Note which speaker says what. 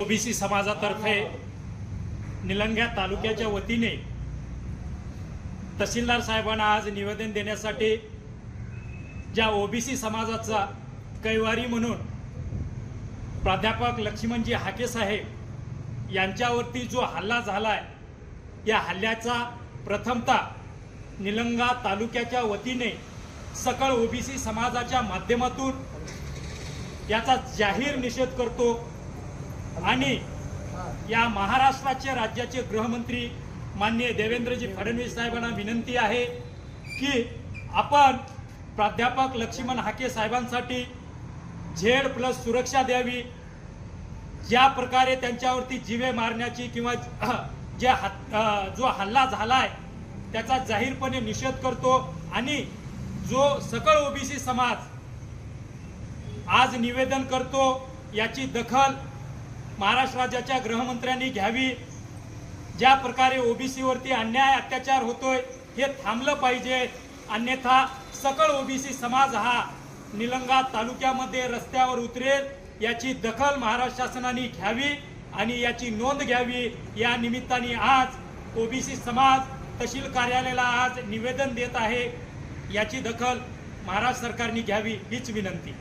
Speaker 1: OBC समाजातर्फे निलंग्या तालुक्याच्या वतीने तहसीलदार साहेबांना आज निवेदन देण्यासाठी ज्या ओबीसी समाजाचा कैवारी म्हणून प्राध्यापक लक्ष्मणजी हाके साहेब यांच्यावरती जो हल्ला झालाय या हल्ल्याचा प्रथमतः निलंगा तालुक्याच्या वतीने सकळ ओबीसी समाजाच्या माध्यमातून याचा जाहीर निषेध करतो. आणि या महाराष्ट्राचे राज्याचे गृहमंत्री माननीय देवेंद्रजी फडणवीस साहेबांना विनंती आहे की आपण प्राध्यापक लक्ष्मण हाके साहेबांसाठी झेड प्लस सुरक्षा द्यावी. ज्या प्रकारे त्यांच्यावरती जिवे मारण्याची किंवा जे जो हल्ला झालाय त्याचा जाहीरपणे निषेध करतो आणि जो सकळ ओबीसी समाज आज निवेदन करतो याची दखल महाराष्ट्र राज्याच्या गृहमंत्र्यांनी घ्यावी. ज्या प्रकारे ओबीसीवरती अन्याय अत्याचार होतोय हे थांबलं पाहिजे. अन्यथा सकळ ओबीसी समाज हा निलंगा तालुक्यामध्ये रस्त्यावर उतरेल. याची दखल महाराष्ट्र शासनाने घ्यावी आणि याची नोंद घ्यावी. या निमित्ताने आज ओबीसी समाज तहसील कार्यालयाला आज निवेदन देत आहे. याची दखल महाराष्ट्र सरकारने घ्यावी हीच विनंती.